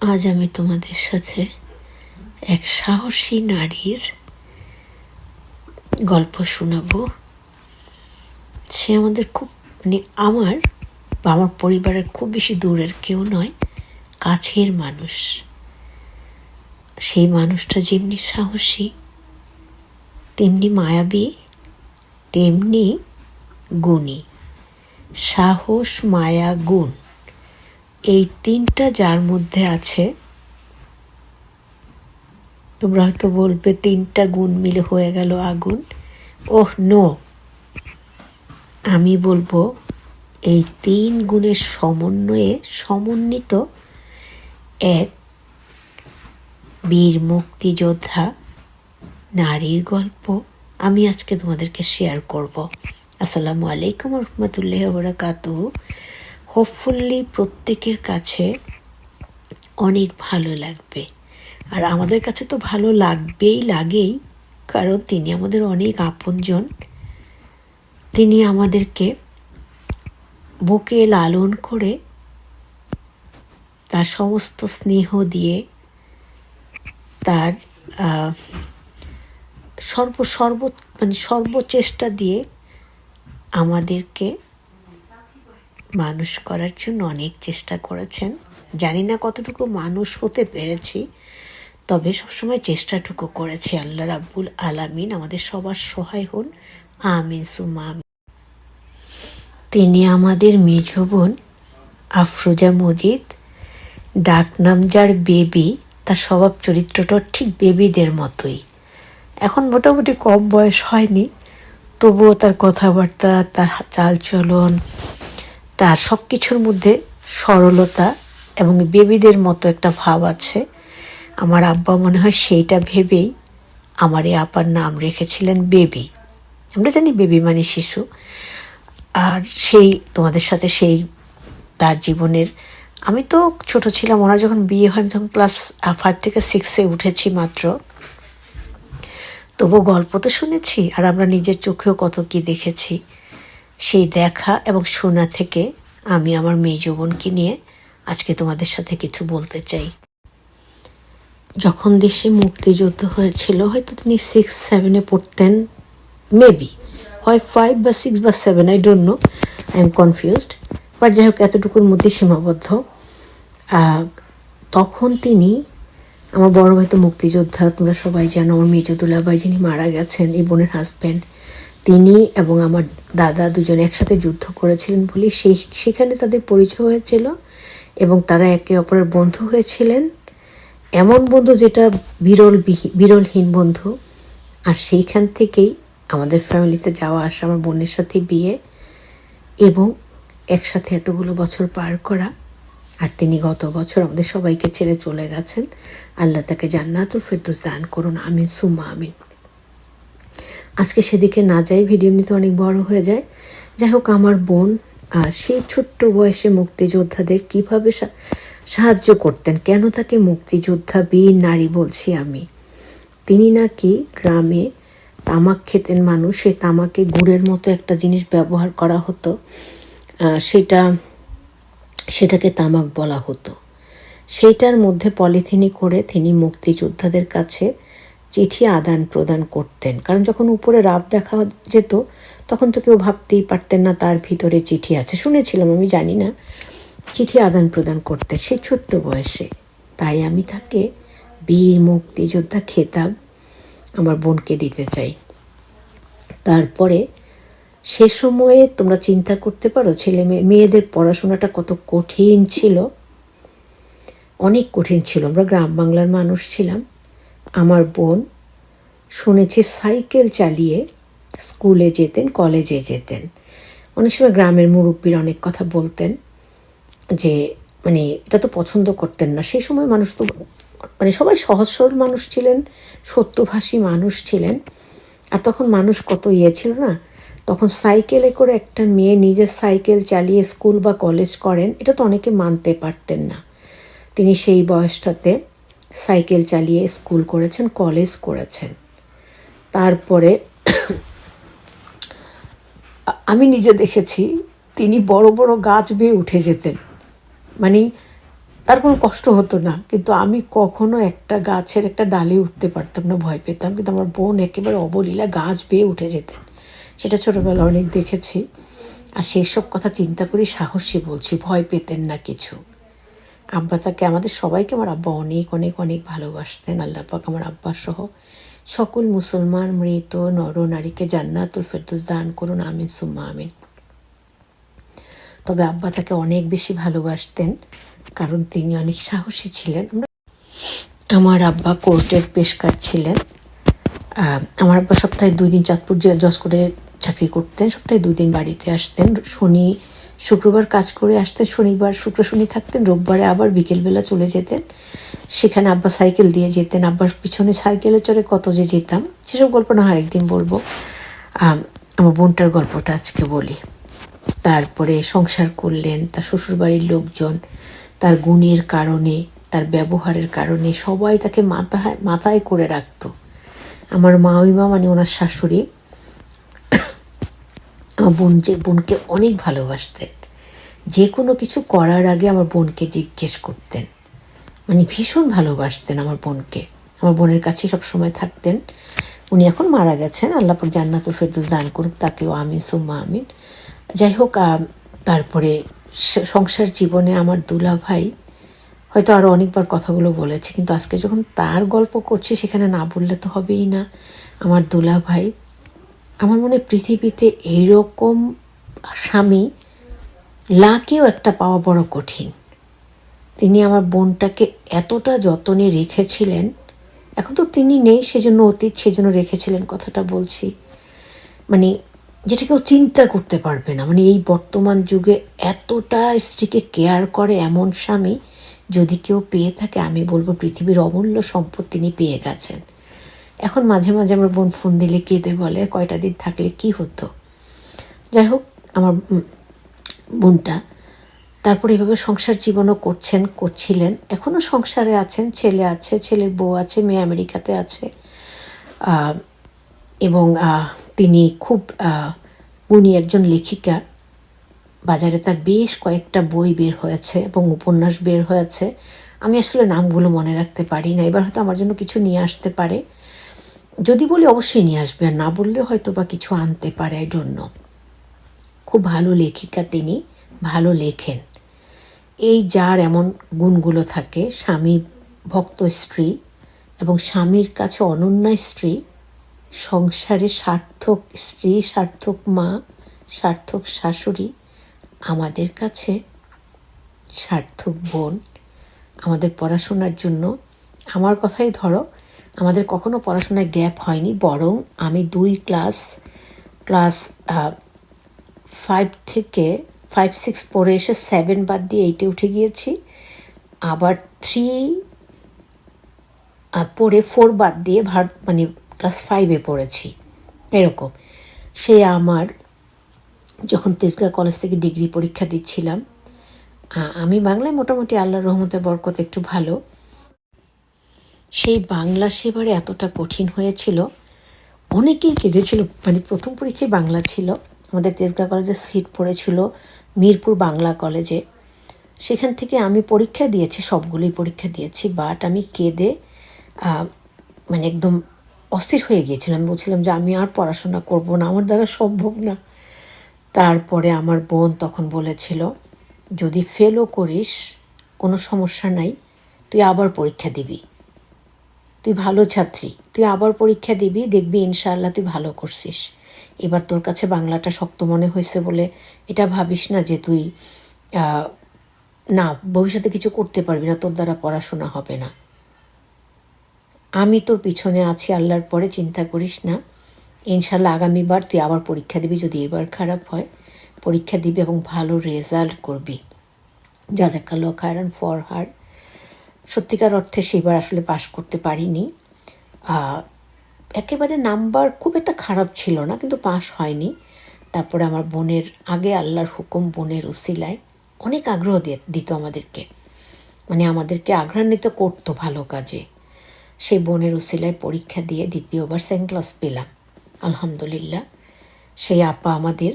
আজ আমি তোমাদের সাথে এক সাহসী নারীর গল্প শোনাবো। সে আমাদের খুব মানে আমার বা আমার পরিবারের খুব বেশি দূরের কেউ নয়, কাছের মানুষ। সেই মানুষটা যেমনি সাহসী, তেমনি মায়াবী, তেমনি গুণী। সাহস, মায়া, গুণ। এই তিনটা যার মধ্যে আছে, তোমরা হয়তো বলবে তিনটা গুণ মিলে হয়ে গেল আগুন। Oh, no. আমি বলব এই তিন গুণের সমন্বয়ে সমন্বিত এক বীর মুক্তিযোদ্ধা নারীর গল্প আমি আজকে তোমাদেরকে শেয়ার করব। আসসালামু আলাইকুম রহমতুল্লাহ বরাকাতু হোপফুল্লি প্রত্যেকের কাছে অনেক ভালো লাগবে। আর আমাদের কাছে তো ভালো লাগবেই, লাগেই, কারণ তিনি আমাদের অনেক আপনজন। তিনি আমাদেরকে বুকে লালন করে তার সমস্ত স্নেহ দিয়ে তার সর্ব সর্ব মানে সর্বচেষ্টা দিয়ে আমাদেরকে মানুষ করার জন্য অনেক চেষ্টা করেছেন। জানি না কতটুকু মানুষ হতে পেরেছি, তবে সবসময় চেষ্টাটুকু করেছে। আল্লাহ রাব্বুল আলামিন আমাদের সবার সহায় হন। আমিন সুমা আমিন। তিনি আমাদের মেজ বোন আফরোজা মজিদ, ডাকনাম যার বেবি, তার স্বভাব চরিত্রটা ঠিক বেবিদের মতোই। এখন মোটামুটি কম বয়স হয়নি, তবুও তার কথাবার্তা, তার চালচলন তার সব কিছুর মধ্যে সরলতা এবং বেবিদের মতো একটা ভাব আছে। আমার আব্বা মনে হয় সেইটা ভেবেই আমার এই আপার নাম রেখেছিলেন বেবি। আমরা জানি বেবি মানে শিশু। আর সেই, তোমাদের সাথে সেই তার জীবনের, আমি তো ছোট ছিলাম ওনার যখন বিয়ে হয় তখন ক্লাস ফাইভ থেকে সিক্সে উঠেছি মাত্র। তবু গল্প তো শুনেছি, আর আমরা নিজের চোখেও কত কি দেখেছি। সেই দেখা এবং শোনা থেকে আমি আমার মেয়ে যৌবনকে নিয়ে আজকে তোমাদের সাথে কিছু বলতে চাই। যখন দেশে মুক্তিযুদ্ধ হয়েছিল, হয়তো তিনি সিক্স সেভেনে পড়তেন মেবি হয় ফাইভ বা সিক্স বা seven I don't know I am confused but যাই হোক, এতটুকুর মধ্যে সীমাবদ্ধ। তখন তিনি, আমার বড় ভাই তো মুক্তিযোদ্ধা, তোমরা সবাই জানো, আমার মেজুদুল্লাহ ভাই যিনি মারা গেছেন, এই বোনের হাজব্যান্ড তিনি এবং আমার দাদা দুজন একসাথে যুদ্ধ করেছিলেন বলে সেই সেখানে তাদের পরিচয় হয়েছিল এবং তারা একে অপরের বন্ধু হয়েছিলেন। এমন বন্ধু যেটা বিরল বিরলহীন বন্ধু। আর সেইখান থেকেই আমাদের ফ্যামিলিতে যাওয়া আসা, আমার বোনের সাথে বিয়ে এবং একসাথে এতগুলো বছর পার করা। আর তিনি গত বছর আমাদের সবাইকে ছেড়ে চলে গেছেন। আল্লাহ তাকে জান্নাতুল ফেরদৌস দান করুন। আমিন। সুম্মা আমিন। আজকে সেদিকে না যাই ভিডিও এমনিতে অনেক বড় হয়ে যায়। যাই হোক, আমার বোন সেই ছোট্ট বয়সে মুক্তিযোদ্ধাদের কীভাবে সা- সাহায্য করতেন, কেন তাকে মুক্তিযোদ্ধা, বীর, নারী বলছি আমি? তিনি নাকি গ্রামে তামাক খেতেন মানুষ, সেই তামাকে গুড়ের মতো একটা জিনিস ব্যবহার করা হতো সেটা, সেটাকে তামাক বলা হতো। সেইটার মধ্যে পলিথিনে করে তিনি মুক্তিযোদ্ধাদের কাছে চিঠি আদান প্রদান করতেন। কারণ যখন উপরে রাব দেখা যেত, তখন তো কেউ ভাবতেই পারতেন না তার ভিতরে চিঠি আছে। শুনেছিলাম, আমি জানি না, চিঠি আদান প্রদান করতে সে ছোট্ট বয়সে। তাই আমি তাকে বীর মুক্তিযোদ্ধা খেতাব, আমার বোনকে দিতে চাই। তারপরে সে সময়ে তোমরা চিন্তা করতে পারো, ছেলে মেয়ে, মেয়েদের পড়াশোনাটা কত কঠিন ছিল। অনেক কঠিন ছিল। আমরা গ্রাম বাংলার মানুষ ছিলাম। আমার বোন শুনেছি সাইকেল চালিয়ে স্কুলে যেতেন, কলেজে যেতেন। অনেক সময় গ্রামের মুরব্বীর অনেক কথা বলতেন যে মানে এটা তো পছন্দ করতেন না। সেই সময় মানুষ তো মানে সবাই সহজ সরল মানুষ ছিলেন, সত্যভাষী মানুষ ছিলেন। আর তখন মানুষ কত ইয়ে ছিল না? তখন সাইকেলে করে একটা মেয়ে নিজের সাইকেল চালিয়ে স্কুল বা কলেজ করেন, এটা তো অনেকে মানতে পারতেন না। তিনি সেই বয়সটাতে সাইকেল চালিয়ে স্কুল করেছেন, কলেজ করেছেন। তারপরে আমি নিজে দেখেছি, তিনি বড় বড় গাছ বেয়ে উঠে যেতেন। মানে তার কোনো কষ্ট হতো না, কিন্তু আমি কখনো একটা গাছের একটা ডালে উঠতে পারতাম না, ভয় পেতাম, কিন্তু আমার বোন একেবারে অবলীলা গাছ বেয়ে উঠে যেতেন। সেটা ছোটোবেলা অনেক দেখেছি। আর সেই সব কথা চিন্তা করি সাহসী বলছি, ভয় পেতেন না কিছু। আব্বা তাকে, আমাদের সবাইকে আমার আব্বা অনেক অনেক অনেক ভালোবাসতেন। আল্লাহ পাক আমার আব্বা সহ সকল মুসলমান, মৃত, নর, নারীকে জান্নাতুল ফেরদৌস দান করুন, আমিন, সুম্মা আমিন। তবে আব্বা তাকে অনেক বেশি ভালোবাসতেন, কারণ তিনি অনেক সাহসী ছিলেন। আমার আব্বা কোর্টের পেশকার ছিলেন। আমার আব্বা সপ্তাহে দুই দিন চাঁদপুর জজ করে চাকরি করতেন, সপ্তাহে দুই দিন বাড়িতে আসতেন। শনি শুক্রবার কাজ করে আসতেন শনিবার শুক্র শনি থাকতেন রোববারে আবার বিকেলবেলা চলে যেতেন। সেখানে আব্বা সাইকেল দিয়ে যেতেন। আব্বার পিছনে সাইকেলে চড়ে কত যে যেতাম সেসব গল্প না আরেকদিন বলব। আম, আমার বোনটার গল্পটা আজকে বলি। তারপরে সংসার করলেন তার শ্বশুরবাড়ির লোকজন তার গুণের কারণে তার ব্যবহারের কারণে সবাই তাকে মাথায় মাথায় করে রাখতো। আমার মা ওই মা মানে ওনার শাশুড়ি। আমার বোন, যে বোনকে অনেক ভালোবাসতেন। যে কোনো কিছু করার আগে আমার বোনকে জিজ্ঞেস করতেন। মানে ভীষণ ভালোবাসতেন আমার বোনকে। আমার বোনের কাছে সবসময় থাকতেন। উনি এখন মারা গেছেন। আল্লাহপুর জান্নাতুল ফেরদৌস দান করুক, তাকেও আমিন, সুম্মা আমিন। যাই হোক তারপরে সংসার জীবনে আমার দুলা ভাই হয়তো আরও অনেকবার কথাগুলো বলেছে, কিন্তু আজকে যখন তার গল্প করছি, সেখানে না বললে তো হবেই না। আমার দুলা ভাই আমার মনে পৃথিবীতে এইরকম স্বামী লাকেও একটা পাওয়া বড় কঠিন। তিনি আমার বোনটাকে এতটা যতনে রেখেছিলেন, এখন তো তিনি নেই, সেজন্য অতীত সেজন্য রেখেছিলেন কথাটা বলছি। মানে যেটা কেউ চিন্তা করতে পারবে না। মানে এই বর্তমান যুগে এতটা স্ত্রীকে কেয়ার করে এমন স্বামী যদি কেউ পেয়ে থাকে, আমি বলব পৃথিবীর অমূল্য সম্পদ তিনি পেয়ে গেছেন। এখন মাঝে মাঝে আমার বোন ফোন দিলে কেঁদে বলে, কয়টা দিন থাকলে কি হতো? যাই হোক আমার বোনটা তারপরে এভাবে সংসার জীবনও করছেন, করছিলেন। এখনও সংসারে আছেন, ছেলে আছে, ছেলের বউ আছে, মেয়ে আমেরিকাতে আছে। এবং তিনি খুব গুণী একজন লেখিকা। বাজারে তার বেশ কয়েকটা বই বের হয়েছে এবং উপন্যাস বের হয়েছে। আমি আসলে নামগুলো মনে রাখতে পারি না, এবার হয়তো আমার জন্য কিছু নিয়ে আসতে পারে। যদি বলি অবশ্যই নিয়ে আসবে, আর না বললে হয়তো বা কিছু আনতে পারে নো খুব ভালো লেখিকা তিনি, ভালো লেখেন। এই যার এমন গুণগুলো থাকে, স্বামী ভক্ত স্ত্রী এবং স্বামীর কাছে অনন্যা স্ত্রী, সংসারে সার্থক স্ত্রী, সার্থক মা, সার্থক শাশুড়ি, আমাদের কাছে সার্থক বোন, আমাদের পড়াশোনার জন্য। আমার কথাই ধরো আমাদের কখনো পড়াশোনায় গ্যাপ হয়নি, বরং আমি দুই ক্লাস ক্লাস ফাইভ থেকে ফাইভ সিক্স পড়ে এসে সেভেন বাদ দিয়ে এইটে উঠে গিয়েছি। আবার থ্রি পড়ে ফোর বাদ দিয়ে ভার মানে ক্লাস ফাইভে পড়েছি। এরকম। সে আমার, যখন তেজগাঁ কলেজ থেকে ডিগ্রি পরীক্ষা দিচ্ছিলাম আমি বাংলায় মোটামুটি আল্লাহ রহমতের বরকত একটু ভালো। সেই বাংলা সেবারে এতটা কঠিন হয়েছিল। অনেকেই কেঁদেছিল মানে প্রথম পরীক্ষায় বাংলা ছিল। আমাদের তেজগাঁ কলেজে সিট পড়েছিল মিরপুর বাংলা কলেজে। সেখান থেকে আমি পরীক্ষা দিয়েছি, সবগুলোই পরীক্ষা দিয়েছি বাট আমি কেঁদে মানে একদম অস্থির হয়ে গিয়েছিলাম। আমি বলছিলাম যে আমি আর পড়াশোনা করব না, আমার দ্বারা সম্ভব না। তারপরে আমার বোন তখন বলেছিল, যদি ফেলও করিস, কোনো সমস্যা নাই, তুই আবার পরীক্ষা দিবি। তুই ভালো ছাত্রী, তুই আবার পরীক্ষা দিবি, দেখবি ইনশাআল্লাহ তুই ভালো করছিস। এবার তোর কাছে বাংলাটা শক্ত মনে হয়েছে বলে এটা ভাবিস না যে তুই না, ভবিষ্যতে কিছু করতে পারবি না, তোর দ্বারা পড়াশোনা হবে না। আমি তোর পিছনে আছি, আল্লাহর পরে চিন্তা করিস না। ইনশাল্লাহ আগামীবার তুই আবার পরীক্ষা দিবি, যদি এবার খারাপ হয়, পরীক্ষা দিবি এবং ভালো রেজাল্ট করবি। যা যাকাল্লা খায়রান ফর হার সত্যিকার অর্থে সেবার আসলে পাশ করতে পারিনি। একেবারে নাম্বার খুব একটা খারাপ ছিল না, কিন্তু পাশ হয়নি। তারপরে আমার বোনের, আগে আল্লাহর হুকুম বোনের উসিলায় অনেক আগ্রহ দিত আমাদেরকে। মানে আমাদেরকে আগ্রান্বিত করতো ভালো কাজে। সেই বোনের উসিলায় পরীক্ষা দিয়ে দ্বিতীয়বার সেকেন্ড ক্লাস পেলাম। আলহামদুলিল্লাহ, সেই আপা আমাদের,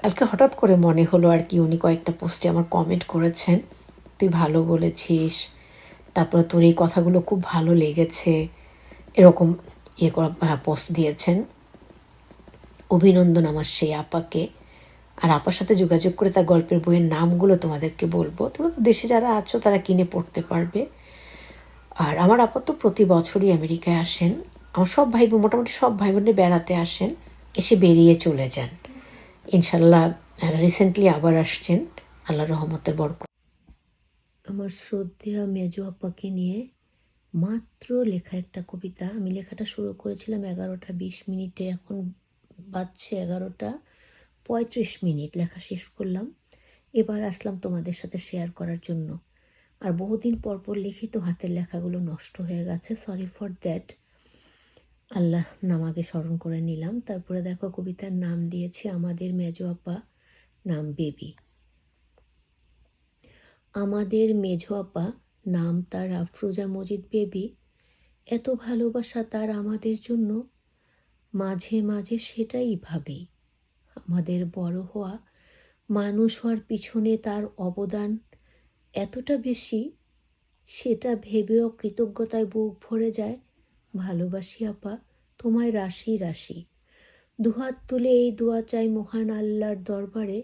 কালকে হঠাৎ করে মনে হলো আর কি, উনি কয়েকটা পোস্টে আমার কমেন্ট করেছেন, তুই ভালো বলেছিস তারপরে তোর এই কথাগুলো খুব ভালো লেগেছে। এরকম ইয়ে করা পোস্ট দিয়েছেন। অভিনন্দন আমার সেই আপাকে। আর আপার সাথে যোগাযোগ করে তার গল্পের বইয়ের নামগুলো তোমাদেরকে বলব। তোমরা তো দেশে যারা আছো, তারা কিনে পড়তে পারবে। আর আমার আপা তো প্রতি বছরই আমেরিকায় আসেন। আমার সব ভাই বোন, মোটামুটি সব ভাই বোনে বেড়াতে আসেন। এসে বেরিয়ে চলে যান। ইনশাল্লাহ রিসেন্টলি আবার আসছেন। আল্লাহ রহমতের বরক আমার শ্রদ্ধেয় মেজো আপাকে নিয়ে মাত্র লেখা একটা কবিতা। আমি লেখাটা শুরু করেছিলাম এগারোটা বিশ মিনিটে, এখন বাজছে এগারোটা পঁয়ত্রিশ মিনিট। লেখা শেষ করলাম। এবার আসলাম তোমাদের সাথে শেয়ার করার জন্য। আর বহুদিন পর পর লিখিত হাতের লেখাগুলো নষ্ট হয়ে গেছে। সরি ফর দ্যাট আল্লাহ নামাকে স্মরণ করে নিলাম। তারপরে দেখো কবিতার নাম দিয়েছি আমাদের মেজো আপা নাম বেবি। আমাদের মেঝো আপা, নাম তার আফরোজা মজিদ বেবি, এত ভালোবাসা তার আমাদের জন্য, মাঝে মাঝে সেটাই ভাবি। আমাদের বড় হওয়া মানুষ হওয়ার পিছনে তার অবদান এতটা বেশি, সেটা ভেবেও কৃতজ্ঞতায় বুক ভরে যায়, ভালোবাসি আপা, তোমায় রাশি রাশি। দুহাত তুলে এই দোয়া চাই মহান আল্লাহর দরবারে,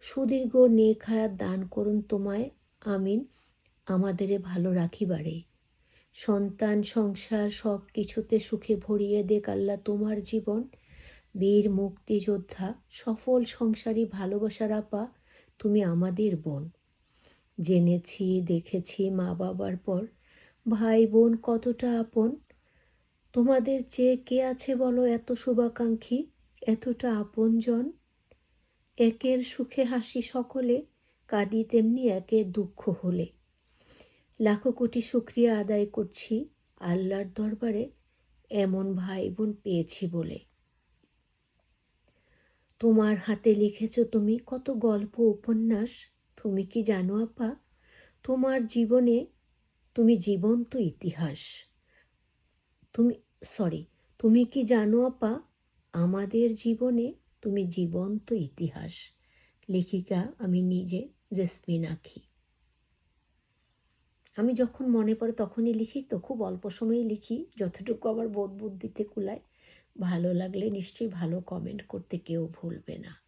সুদীর্ঘ নেক দান করুন তোমায় আমিন, আমাদেরে ভালো রাখিবারে। সন্তান, সংসার সব কিছুতে সুখে ভরিয়ে দেক আল্লাহ তোমার জীবন। বীর মুক্তিযোদ্ধা সফল সংসারী ভালোবাসার আপা, তুমি আমাদের বোন। জেনেছি, দেখেছি মা বাবার পর। ভাই বোন কতটা আপন। তোমাদের চেয়ে কে আছে বলো এত শুভাকাঙ্ক্ষী, এতটা আপনজন। একের সুখে হাসি সকলে কাঁদি তেমনি একে দুঃখ হলে। লাখো কোটি শুক্রিয়া আদায় করছি আল্লাহর দরবারে এমন ভাই বোন পেয়েছি বলে। তোমার হাতে লিখেছ তুমি কত গল্প উপন্যাস, তুমি কি জানো আপা? তোমার জীবনে তুমি জীবন্ত ইতিহাস। তুমি সরি তুমি কি জানো আপা? আমাদের জীবনে তুমি জীবন্ত ইতিহাস। লেখিকা, আমি নিজে জেসমিন আঁখি আমি যখন মনে পড়ে তখনই লিখি তো, খুব অল্প সময়ে লিখি। যতটুকু আমার বোধ বুদ্ধিতে কুলায়, ভালো লাগলে নিশ্চয়ই ভালো কমেন্ট করতে কেউ ভুলবে না।